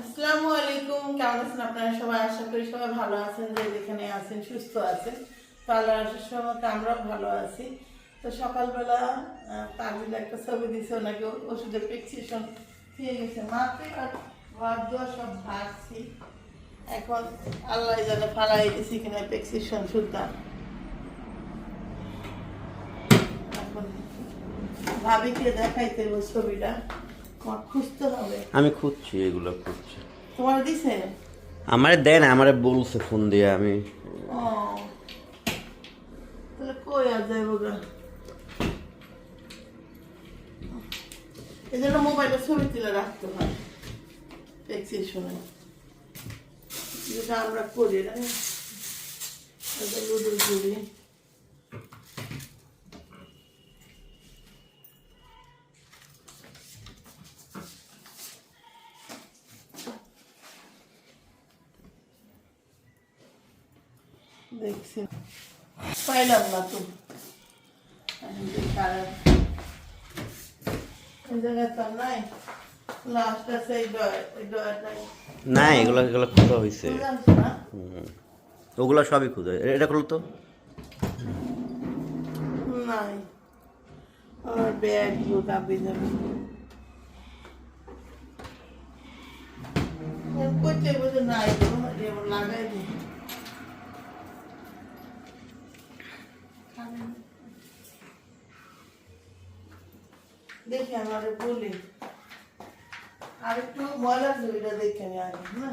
আসসালামু আলাইকুম, কেমন আছেন আপনারা সবাই? আশা করি সবাই ভালো আছেন, যে যেখানে আছেন, সুস্থ আছেন। আসার সময় আমরাও ভালো আছি। তো সকালবেলা একটা ছবি দিছে, ওনাকে ওষুধের প্রেসক্রিপশন দিয়ে গেছে। মাত্র ঘর দুয়ার সব ভাগছি। এখন আল্লাহ জানে ফালাই দিছি কিনা প্রেসক্রিপশন শুনতাম এখন ভাবিকে দেখাইতে ছবিটা। খুঁজতে হবে। আমি খুঁজছি এগুলো খুঁজছি। তোমার দিছে? আমারে দেন আমারে বলছে ফোন দিয়ে আমি ও। তাহলে কই আর যাইব গা? এই জন্য মোবাইলে ছবি তুলে রাখতে হয় দেখছি শুনে। যেটা আমরা করি না? করি দেখছি। পাইলাম না তো। না এগুলো এগুলো খোঁজা হয়েছে ওগুলো সবই খোঁজা এটা করল তো। নাই। আমার ব্যাগ বুক আপনি যাবে করতে বলছে নাই লাগাই দিই। দেখি আমার বলি। আর একটু ময়লা জড়িটা দেখে আমি আগে না?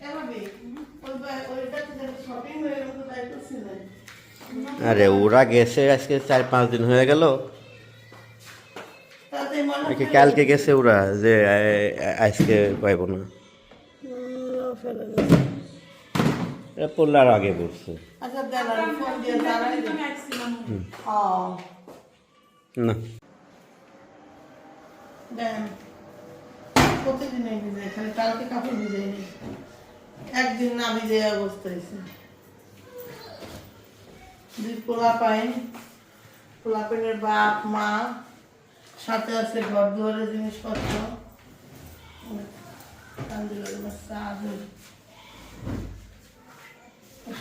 এভাবে ওই বা- ওইটাতে শপিং হয়ে গেল তাই তো ছিলেন আরে ওরা গেছে আজকে চার পাঁচ দিন হয়ে গেল। কালকে গেছে ওরা যে আজকে পাইব না। পড়লার আগে পড়ছে আচ্ছা না। দেন। প্রতিদিন এই খালি কালকে কাপড় ভিজে নি। একদিন না ভিজে অবস্থা দুই পোলা পাইন পোলা পাইনের বাপ, মা, সাথে আছে ঘর দুয়ারের জিনিসপত্র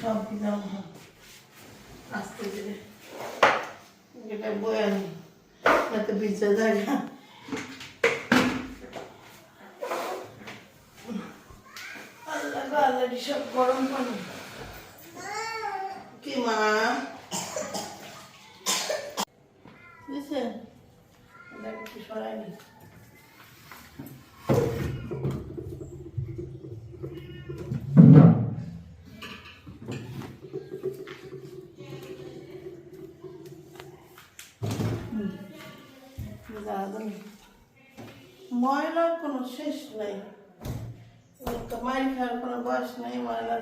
সব দিলাম। আসতে দিলে এটা বয়ান যাতে বিচে জায়গা রে, সব গরম পানি। কি মা? বুঝছে এটা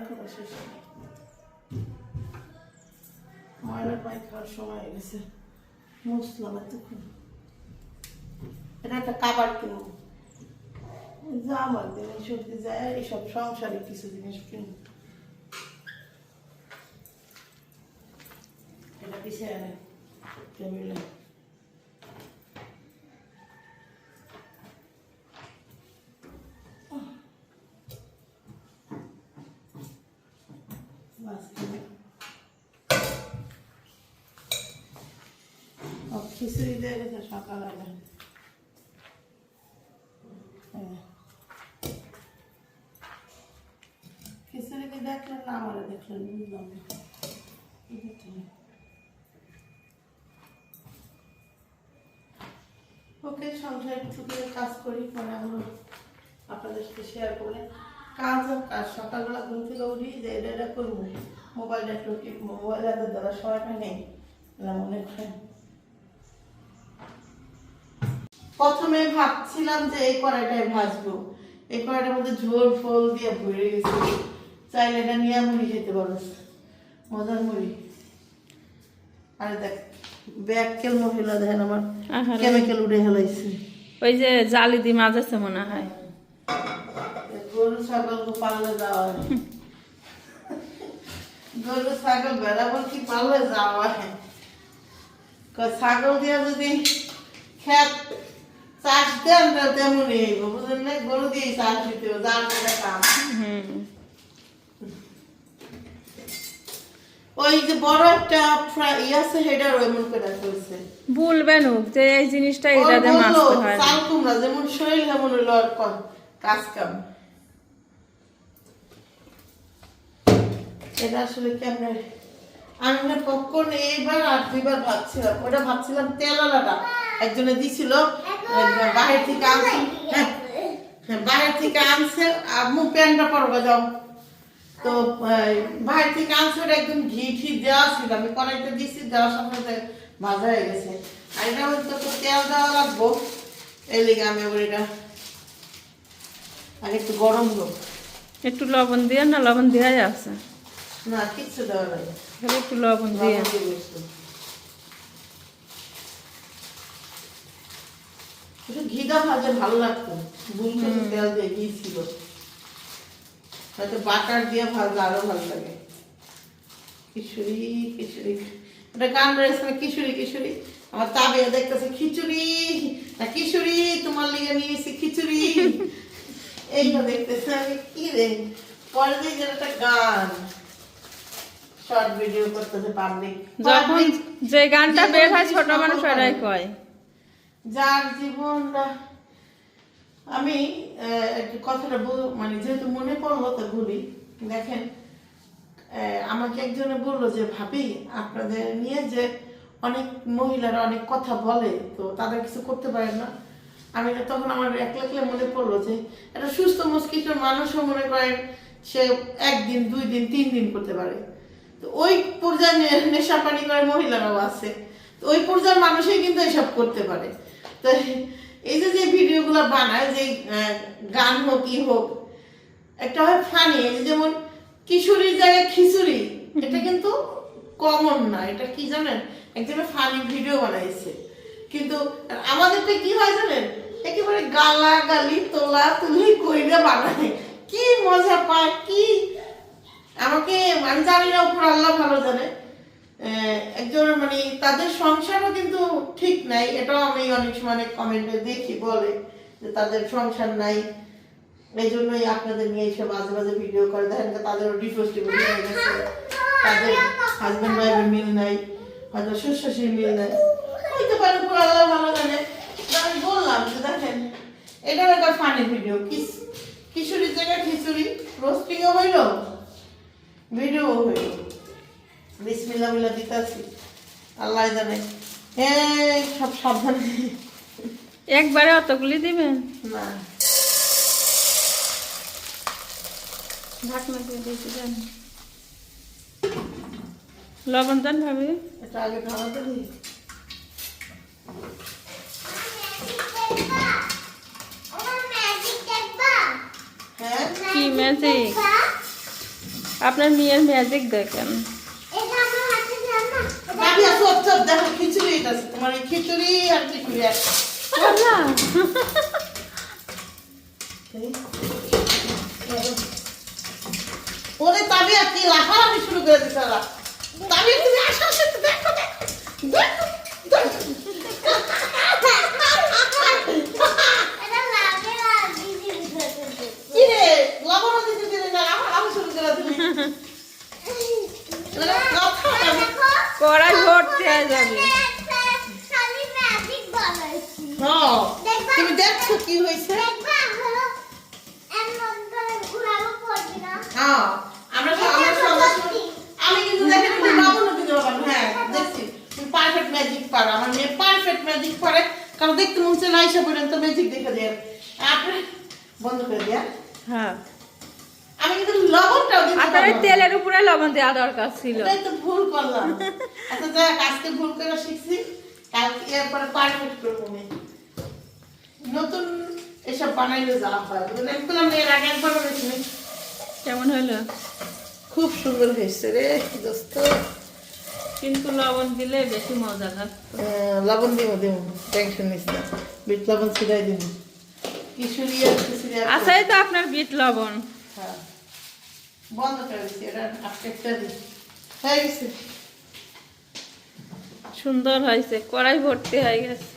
নেই ময়লার শেষ পাই খাওয়ার সময় হয়ে গেছে। মুসলাম এতক্ষণ। এটা একটা কাবার কিনব। আমার দিন এইসব যায় এইসব সংসারে কিছু জিনিস কিনব। এটা পিছিয়ে আনে টেবিলে মাঝখানে ও খিচুড়ি দিয়ে গেছে সকালবেলা। হ্যাঁ। খিচুড়িকে দেখলেন না দেখলেন বুঝলাম ওকে, সংসারে কিছু করে কাজ করি, পরে আপনাদের সাথে শেয়ার করে কাজ আর কাজ। সকালবেলা ঘুম থেকে উঠি, যে এটা এটা করব। মোবাইলটা একটু মোবাইল হাতে ধরা সময়টা নেই। মনে হয়। প্রথমে ভাবছিলাম যে এই কড়াইটাই ভাজবো। এই কড়াইটার মধ্যে ঝোল ফল দিয়ে ভরে গেছে। চাইলে এটা নিয়ে মুড়ি খেতে পারো। মজার মুড়ি। আরে দেখ ব্যাককেল মহিলা দেখেন আমার। আহারে। কেমিক্যাল উড়ে হেলাইছে। ওই যে জালি দি মাঝেছে মনে হয়। গরু ছাগল পাললে যাওয়া গরু ছাগল বেড়াবো কি পাললে যাওয়া ছাগল দিয়ে যদি খেত চাষ দেন তেমনই হইব বুঝলেন না গরু দিয়ে চাষ দিতে হবে যার যেটা কাম। ওই যে বড় একটা ফ্রা- আছে হেডার এমন করে চলছে বলবেন যে এই জিনিসটা এটা দিয়ে মাছতে হয়। চাল কুমড়া যেমন শরীর হেমন হইল আর কাজ কাম। এটা আসলে কেমন? আমি পপকর্ন এইবার আর দুইবার ভাবছিলাম ওটা ভাবছিলাম তেলালাটা একজনে দিছিল বাহির থেকে আনছি। হ্যাঁ হ্যাঁ, বাহির থেকে আনছে আম্মু প্যান্টটা পরবা যাও। তো বাইরে থেকে আনছে ওটা একদম ঘি ঘি দেওয়া ছিল। আমি কড়াইতে দিচ্ছি দেওয়ার সাথে ভাজা হয়ে গেছে। আর এটা হয়তো তো তেল দেওয়া লাগবো। এই লেগে আমি আবার এটা আগে একটু গরম হোক। একটু লবণ দিয়ে না লবণ দেওয়াই আছে। না কিচ্ছু দেওয়া লাগে একটু লবণ দিয়ে লবণ দিয়ে একটু। একটু ঘিটা ভাজলে ভালো লাগতো। তেল দিয়ে ঘি ছিল। বাটার দিয়ে ভাজলে আরও ভালো লাগে। কিশোরী কিশোরী এটা গান রয়েছে না কিশোরী কিশোরী আমার দেখতেছে খিচুড়ি না কিশোরী তোমার লিগে নিয়েছি খিচুড়ি। এইটা দেখতেছে আমি কি রে? পরে একটা গান শর্ট ভিডিও করতেছে পাবলিক যখন যে গানটা বের হয় ছোট মানুষ ওরাই কয়। যার জীবনটা আমি কথাটা মানে যেহেতু মনে পড়ল তো বলি, দেখেন আমাকে একজনে বলল যে, ভাবি, আপনাদের নিয়ে যে অনেক মহিলারা অনেক কথা বলে, তো তাদের কিছু করতে পারে না। আমি তখন আমার একলা একলা মনে পড়ল যে, একটা সুস্থ মস্তিষ্ক মানুষও মনে করেন সে একদিন, দুই দিন, তিন দিন করতে পারে। তো ওই পর্যায়ে নেশা পানি করে মহিলারাও আছে। তো ওই পর্যায়ের মানুষই কিন্তু এসব করতে পারে। তো এই যে যে ভিডিওগুলো বানায় যে গান হোক ই হোক একটা হয় ফানি যেমন কিশোরীর জায়গায় খিচুড়ি এটা কিন্তু কমন না এটা কি জানেন? একজনের ফানি ভিডিও বানাইছে। কিন্তু আমাদেরটা কি হয় জানেন? একেবারে গালা গালি তোলা তুলি কইরা বানায়। কি মজা পায় কি? আমাকে আমি জানি না উপর আল্লাহ ভালো জানে। একজন মানে তাদের সংসারও কিন্তু ঠিক নাই, এটাও আমি অনেক সময় কমেন্টে দেখি বলে যে তাদের সংসার নাই। এই জন্যই আপনাদের নিয়ে এসে মাঝে মাঝে ভিডিও করে। দেখেন যে তাদের ডিভোর্স হয়ে গেছে। তাদের হাজব্যান্ড ওয়াইফের মিল নাই, হয়তো শ্বশুর মিল নাই। হইতে পারে পুরো আল্লাহ ভালো জানে। আমি বললাম যে দেখেন, এটাও একটা ফানি ভিডিও কিস, কিশোরীর জায়গায় খিচুড়ি রোস্টিংও হইল ভিডিও হইল। বিসমিল্লা মিল্লা দিতেছি। আল্লাহ জানে। হ্যাঁ সব সাবধানে। একবারে অতগুলি দিবেন? না। ঢাকনা দিয়ে দিয়েছি লবণ দেন ভাবি। এটা আগে হ্যাঁ? কি ম্যাজিক আপনার মেয়ের ম্যাজিক দেখেন। ভাবি আসো চপ দেখো খিচুড়ি এটা। তোমার এই খিচুড়ি আর খিচুড়ি আল্লাহ! ওরে তবে আর কি লাফালাফি শুরু করে দিতে ওরা তুমি আসো দেখো দেখো দেখো কি রে লবণ দিতে দিলে না লাফালাফি শুরু করে দিলি ওরা কথা বলে। কড়াই ভর্তি হয়ে যাবে। হ্যাঁ তুমি দেখছ কি হয়েছে? হ্যাঁ আমি কিন্তু দেখেন তুমি দিতে পারো হ্যাঁ দেখছি। তুমি পারফেক্ট ম্যাজিক পারো। আমার মেয়ে পারফেক্ট ম্যাজিক পারে। কারণ দেখতে মন চায় আইসা পর্যন্ত ম্যাজিক দেখে দেয় আপনি বন্ধ করে দেয়া হ্যাঁ। কিন্তু লবণটাও দিতে আপনার। তেলের উপরে লবণ দেওয়া দরকার ছিল। তো ভুল করলাম। আচ্ছা যাক আজকে ভুল করে শিখছি। কালকে এরপরে পারফেক্ট করব আমি। নতুন এসব বানাইলে যা হয়। বুঝলেন আমি এর আগে একবার বানিয়েছি কেমন হলো? খুব সুন্দর হয়েছে রে দোস্ত। কিন্তু লবণ দিলে বেশি মজা লাগতো আহ, লবণ দিব দিব। টেনশন নিস না। বিট লবণ ছিটাই দিব। কিশোরী আর কিশোরী আর আছেই তো আপনার বিট লবণ। হ্যাঁ বন্ধ করে দিচ্ছি এটা আজকে একটা দিই। হয়ে গেছে। সুন্দর হয়েছে কড়াই ভর্তি হয়ে গেছে।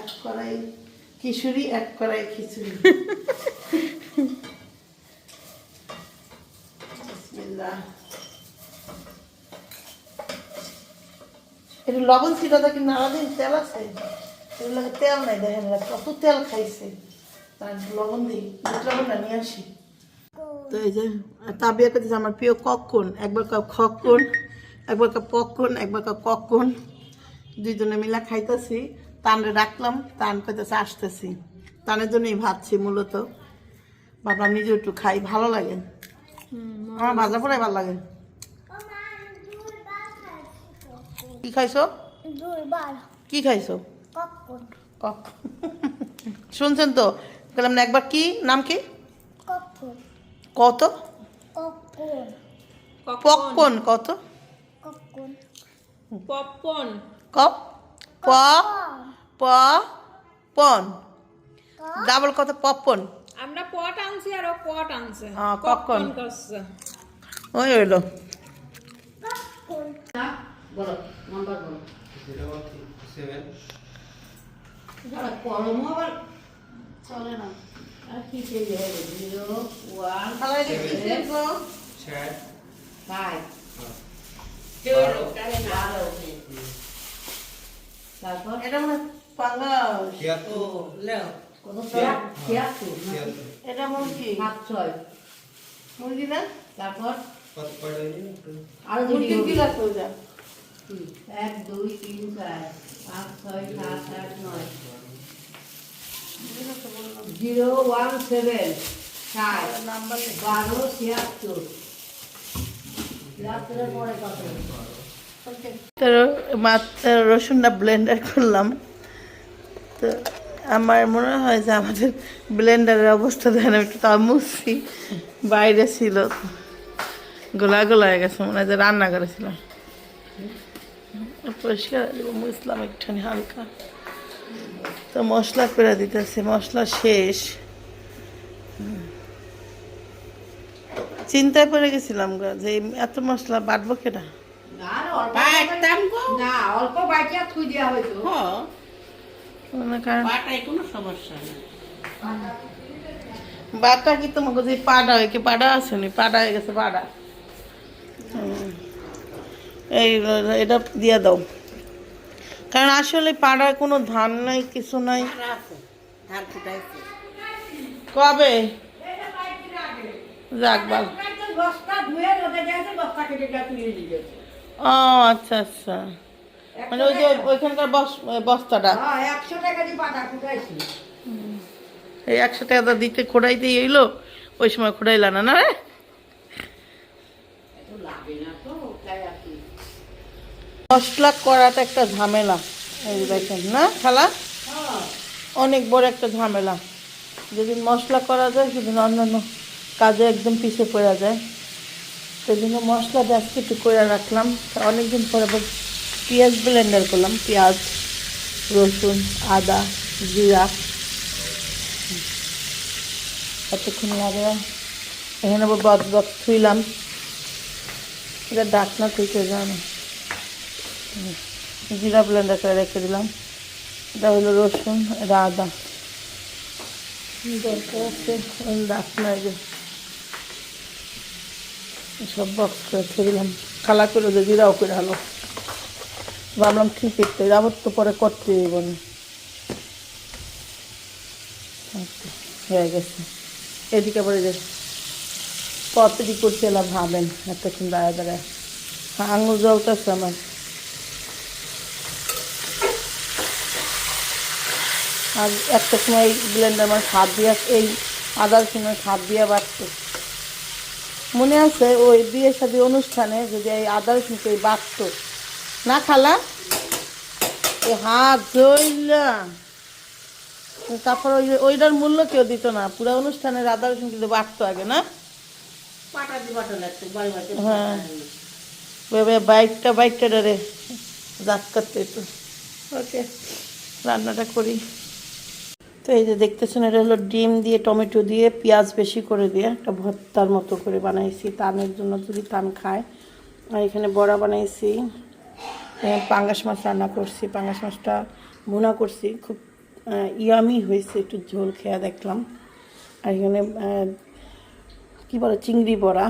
এক কড়াই খিচুড়ি এক কড়াই খিচুড়ি। একটু লবণ ছিল তো কি নাড়া দিন তেল আছে? তেল নাই দেখেন কত তেল খাইছে। লবণ দিই লবণটা নিয়ে আসি। তো এই যে তাবিয়া করতেছে আমার প্রিয় কক্ষণ একবার কাপ খক্ষণ একবার কাপ পক্ষণ একবার কাপ কক্ষণ দুইজনে মিলা খাইতেছি। তানরে ডাকলাম তান কইতেছে আসতেছি। তানের জন্যই ভাবছি মূলত। ভাবলাম নিজে একটু খাই ভালো লাগে। আমার ভাজা পড়াই ভালো লাগে। কি খাইছো? কি খাইছো? কখন কক শুনছেন তো? বললাম না একবার কি? নাম কি? কত? পপকর্ন কত? পপকর্ন। কপ? প? প? পন? ডাবল কত? পপন আমরা পট আনছি আর ও পট আনছে। হ্যাঁ. পপকর্ন। করছে। ওই হইল চলে না। ফালাই দিচ্ছি। এটা মনে হয় পাঙ্গাস এটা মুরগি মুরগি না তারপর? আরও মুরগি কি লাগতো যা এক দুই তিন চার পাঁচ ছয় সাত আট নয়। জিরো ওয়ান সেভেন বারো ছিয়াত্তর তো রসুনটা ব্লেন্ডার করলাম। তো আমার মনে হয় যে আমাদের ব্লেন্ডারের অবস্থা দেখেন একটু মুছছি বাইরে ছিল, গোলা গোলা হয়ে গেছে, মনে হয় যে রান্না করেছিলাম। পরিষ্কার মুছলাম একটুখানি হালকা। তো মশলা করে দিতেছে মশলা শেষ। চিন্তায় পড়ে গেছিলাম গো যে এই এত মশলা বাটবো না কোনো বাটা কি তোমাকে যে পাড়া হয় কি? পাড়া আসেনি পাড়া হয়ে গেছে পাড়া। হুম। এই এটা দিয়ে দাও। কারণ আসলে পাড়ায় কোনো ধান নাই কিছু নাই। কবে? যাক বাল ও আচ্ছা আচ্ছা। মানে ওই যে ওইখানকার বস- বস্তাটা। হ্যাঁ একশো টাকা এই একশো টাকা দিতে খোড়াইতেই এলো ওই সময় খোড়াইলা না না রে তো লাগে না তো তাই আর কি মশলা করাটা একটা ঝামেলা। এই দেখেন, না, খালা? অনেক বড় একটা ঝামেলা। যেদিন মশলা করা যায় সেদিন অন্যান্য কাজে একদম পিছিয়ে পড়া যায়। সেদিন মশলা আজকে একটু করে রাখলাম। অনেকদিন পরে আবার পেঁয়াজ ব্লেন্ডার করলাম। পেঁয়াজ, রসুন, আদা, জিরা। এতক্ষণ লাগে এখানে আবার বক্স বক্স থুইলাম। এটা ডাকনা থেকে জানো। জিরা ব্লেন্ডার করে রেখে দিলাম। এটা হলো রসুন এটা আদা সব বক্স করে ছেড়ে দিলাম। খালা করে যে জিরাও করে হলো ভাবলাম ঠিক আছে আবার তো পরে করতে হইব না। আচ্ছা, হয়ে গেছে। এদিকে পরে যে পত্রি করতে এলাম ভাবেন এতক্ষণ দাঁড়ায় দাঁড়ায়। আঙুল জ্বলতেছে আমার। আর একটা সময় ব্লেন্ডার আমার হাত দিয়া এই আদার সময় হাত দিয়া বাড়তো। মনে আছে ওই বিয়ে শাদী অনুষ্ঠানে যদি এই আদার সময় বাড়তো না খালা? এই হাত জ্বললা তারপর ওই ওইটার মূল্য কেউ দিত না পুরো অনুষ্ঠানের আদা রসুন কিন্তু বাড়তো আগে না? হ্যাঁ। বাইকটা বাইকটা ডরে জাত করতে তো ওকে রান্নাটা করি। তো এই যে দেখতেছেন, এটা হলো ডিম দিয়ে, টমেটো দিয়ে পেঁয়াজ বেশি করে দিয়ে একটা ভর্তার মতো করে বানাইছি। তানের জন্য যদি তান খায়। আর এখানে বড়া বানাইছি। পাঙ্গাস মাছ রান্না করছি। পাঙ্গাস মাছটা ভুনা করছি। খুব ইয়ামি হয়েছে, একটু ঝোল খেয়া দেখলাম। আর এখানে কি বলে, চিংড়ি বড়া।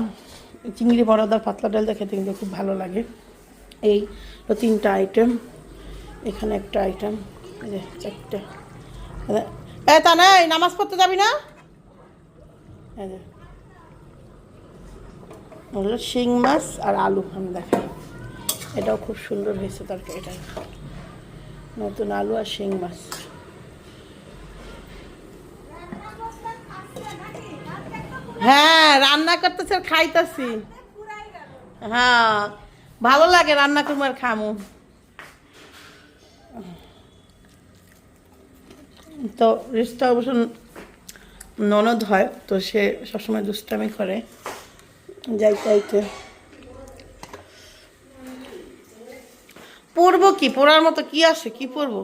চিংড়ি বড়া দা পাতলা ডালটা খেতে কিন্তু খুব ভালো লাগে। এই তিনটা আইটেম এখানে একটা আইটেম চারটে। এ, তা নাই, নামাজ পড়তে যাবি না? হলো শিং মাছ আর আলু, আমি দেখাই। এটাও খুব সুন্দর হয়েছে তরকারিটা। নতুন আলু আর শিং মাছ। হ্যাঁ রান্না করতেছে খাইতেছি। হ্যাঁ ভালো লাগে রান্না আর খামু। তো রিস্তা অবশ্য ননদ হয়, তো সে সবসময় দুষ্টামি করে। যাই তাইতে পরবো কি? পড়ার মতো কি আছে কি পরবো?